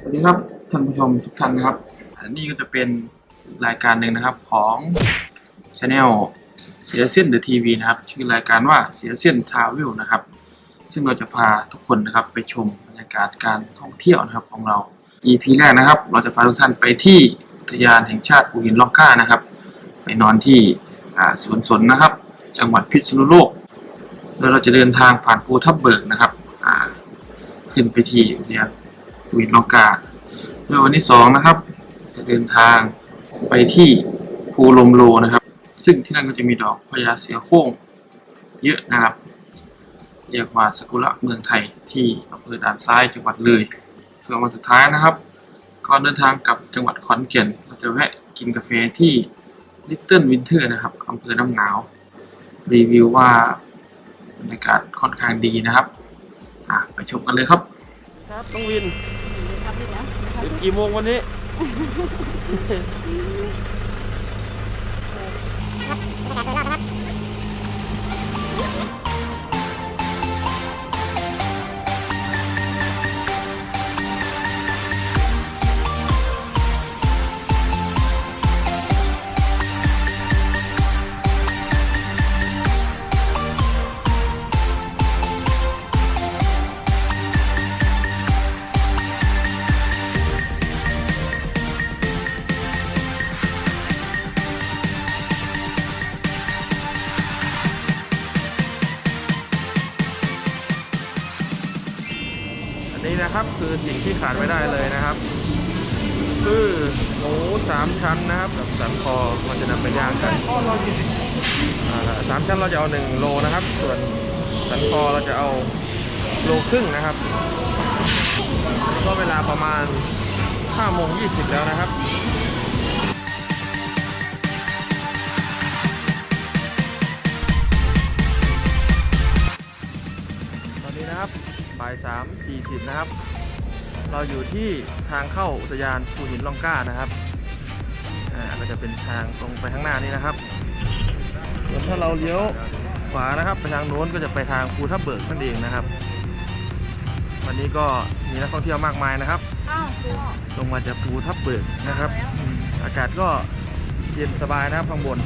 สวัสดีครับท่านผู้ชมทุกท่านนะครับอันนี้ก็จะเป็นรายการหนึ่งนะครับของช anel เสียเส้นเดอะทีวีนะครับชื่อรายการว่าเสียเส้นทราเวลนะครับ ซึ่งเราจะพาทุกคนนะครับไปชมบรรยากาศการท่องเที่ยวนะครับของเรา EP แรกนะครับ เราจะพาทุกท่านไปที่อุทยานแห่งชาติภูหินร่องกล้านะครับ ไปนอนที่สวนสนนะครับ จังหวัดพิษณุโลกแล้วเราจะเดินทางผ่านภูทับเบิกนะครับขึ้นไปที่อุทยาน ภูหินร่องกาเมื่อวันที่สองนะครับ จะเดินทางไปที่ภูลมโลนะครับ ซึ่งที่นั่นก็จะมีดอกพญาเสือโคร่งเยอะนะครับ เรียกว่าสกุระเมืองไทยที่อำเภอด่านซ้ายจังหวัดเลยเพื่อวันสุดท้ายนะครับก่อนเดินทางกลับจังหวัดขอนแก่นเราจะแวะกินกาแฟที่ Little Winter นะครับอำเภอน้ำหนาว รีวิวว่าบรรยากาศค่อนข้างดีนะครับ ไปชมกันเลยครับ ครับน้องวินครับพี่นะถึงกี่โมงวันนี้ นะครับ คือสิ่งที่ขาดไม่ได้เลยนะครับ คือหมูสามชั้นนะครับกับสันคอมันจะนำไปย่างกันสามชั้นเราจะเอาหนึ่งโลนะครับ ส่วนสันคอเราจะเอาโลครึ่งนะครับก็เวลาประมาณ5โมง20 แล้วนะครับายสามสี่สิบนะครับ เราอยู่ที่ทางเข้าอุทยานภูหินล่องก้านะครับอ่าก็จะเป็นทางตรงไปข้างหน้านี้นะครับส่วนถ้าเราเลี้ยวขวานะครับไปทางโน้นก็จะไปทางภูทับเบิกนั่นเองนะครับ วันนี้ก็มีนักท่องเที่ยวมากมายนะครับลงมาจากภูทับเบิกนะครับอืมอากาศก็เย็นสบายนะครับข้างบน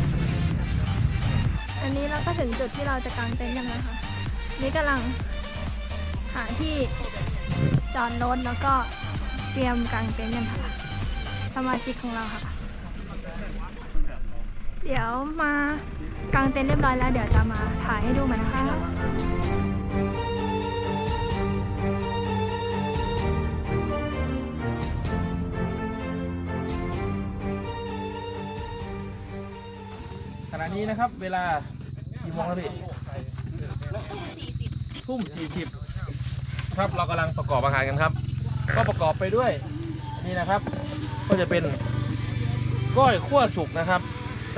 อันนี้เราก็ถึงจุดที่เราจะกางเต็นท์กันแล้วค่ะ นี่กำลัง หาที่จอดรถแล้วก็เตรียมกางเต็นท์กันค่ะ สมาชิกของเราค่ะ เดี๋ยวมากางเต็นท์เรียบร้อยแล้ว เดี๋ยวจะมาถ่ายให้ดูม่นะคะขณะนี้นะครับ เวลากี่โมงแล้วพี่ทุ่มสี่สิบ ครับเรากำลังประกอบอาหารกันครับ ก็ประกอบไปด้วยนี่นะครับ ก็จะเป็นก้อยขั่วสุกนะครับ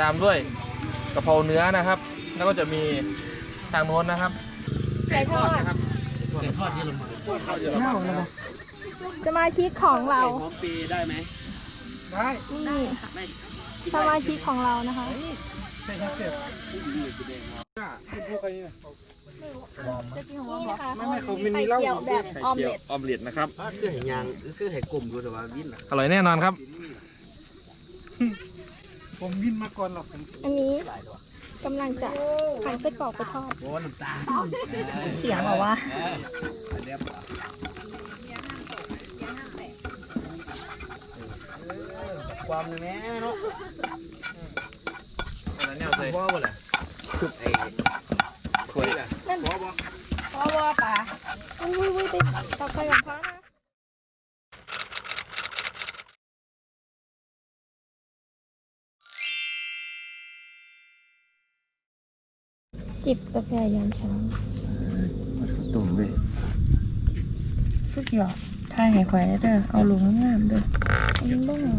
ตามด้วยกะเพราเนื้อนะครับ แล้วก็จะมีทางโน้นนะครับไก่ทอดนะครับไก่ทอดเยอรมันทอดเยอรมันสมาชิกของเราหอมปีได้ไหมได้นี่สมาชิกของเรานะคะ นี่นะคะไม่ไม่เขามีเหล้าแบบออมเจียวเล็ตออมเล็ตนะครับคือเห็นยางคือเห็นกลุ่มดูแต่ว่าวินล่ะอร่อยแน่นอนครับอันนี้กำลังจะขายไส้กรอกไปทอดโอ้น้ำตาเสียงเหรอวะเรียบร้อยความแม่เนาะอะไรเนี่ยเลยว่าบ่ล่ะคือไอ้ขวดล่ะ นั่นบ่บ่พ่อว่าป่าอุ้ยอุ้ยอุ้ยไปตักไปกับพ่อนะจิบกาแฟยามเช้าตุ่มเลยสุดยอดถ่ายให้ข่อยได้เด้อเอาลงงามๆเด้ออันนี้บ้างเหรอ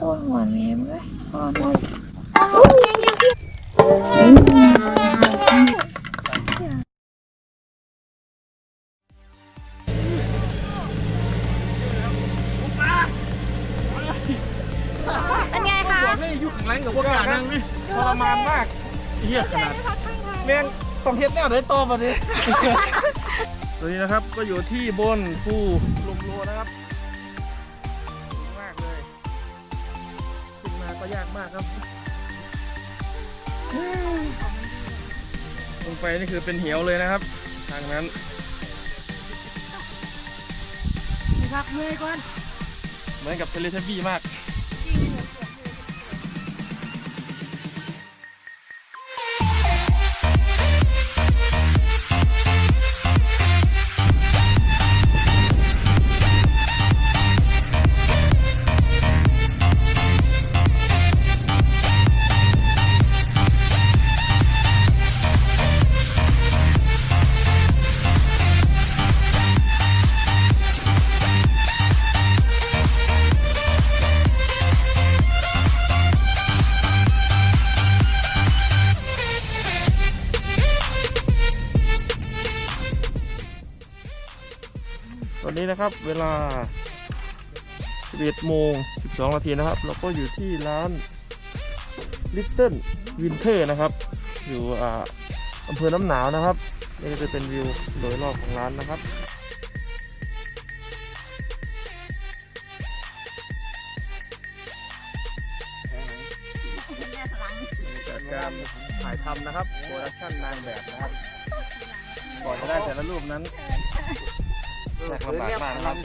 โอ้ยหวานแม่มเลยหวานหวานโอ้ยยังยังยังเป็น กนี่ยุ่งหรงกับพวกกานั่งนี่ทรมานมากเหี้ยขนาดแม่งต้องเฮ็ดแน่วไหนต่อมาดิตอนนี้นะครับก็อยู่ที่บนภูลมโลนะครับมากเลยขึ้นมาก็ยากมากครับลงไปนี่คือเป็นเหวเลยนะครับ ทางนั้นพักเมื่อยก่อนเหมือนกับเทเลทับบี้มาก นนี้นะครับ เวลา 11โมง 12 นาทีนะครับ เราก็อยู่ที่ร้าน Little Winter นะครับ อยู่อ่าอำเภอน้ำหนาวนะครับนี่ก็จะเป็นวิวโดยรอบของร้านนะครับจากการถ่ายทำนะครับโปรดักชั่นนางแบบนะครับ ก่อนจะได้แต่ละรูปนั้น ยากลำบากมากนะครับ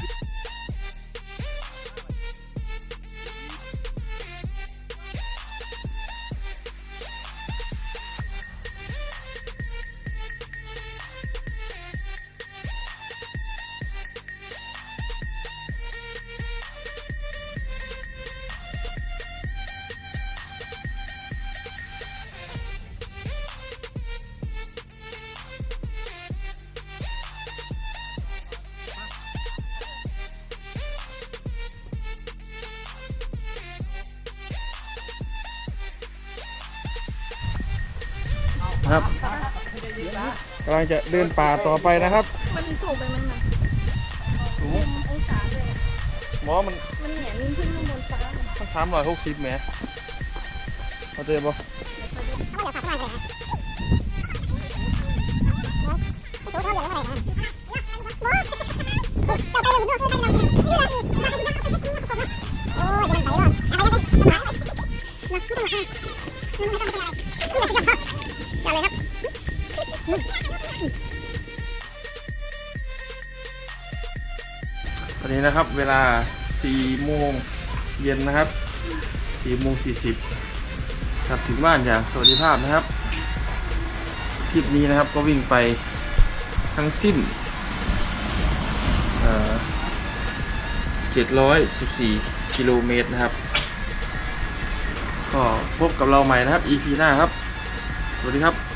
ครับกำลังจะเดินป่าต่อไปนะครับ มันสูงไปไหมมันสูงองศาเลยหมอมันมันเหนียนขึ้นข้างบนฟ้าเลยมันสามร้อยหกสิบแหมเข้าใจปะตอน นี้นะครับ เวลา4โมงเย็นนะครับ4โมง40ครับถึงบ้านอย่างสวัสดิภาพนะครับทริปนี้นะครับก็วิ่งไปทั้งสิ้นเอ่อ714กิโลเมตรนะครับ ก็พบกับเราใหม่นะครับ EP หน้าครับ สวัสดีครับ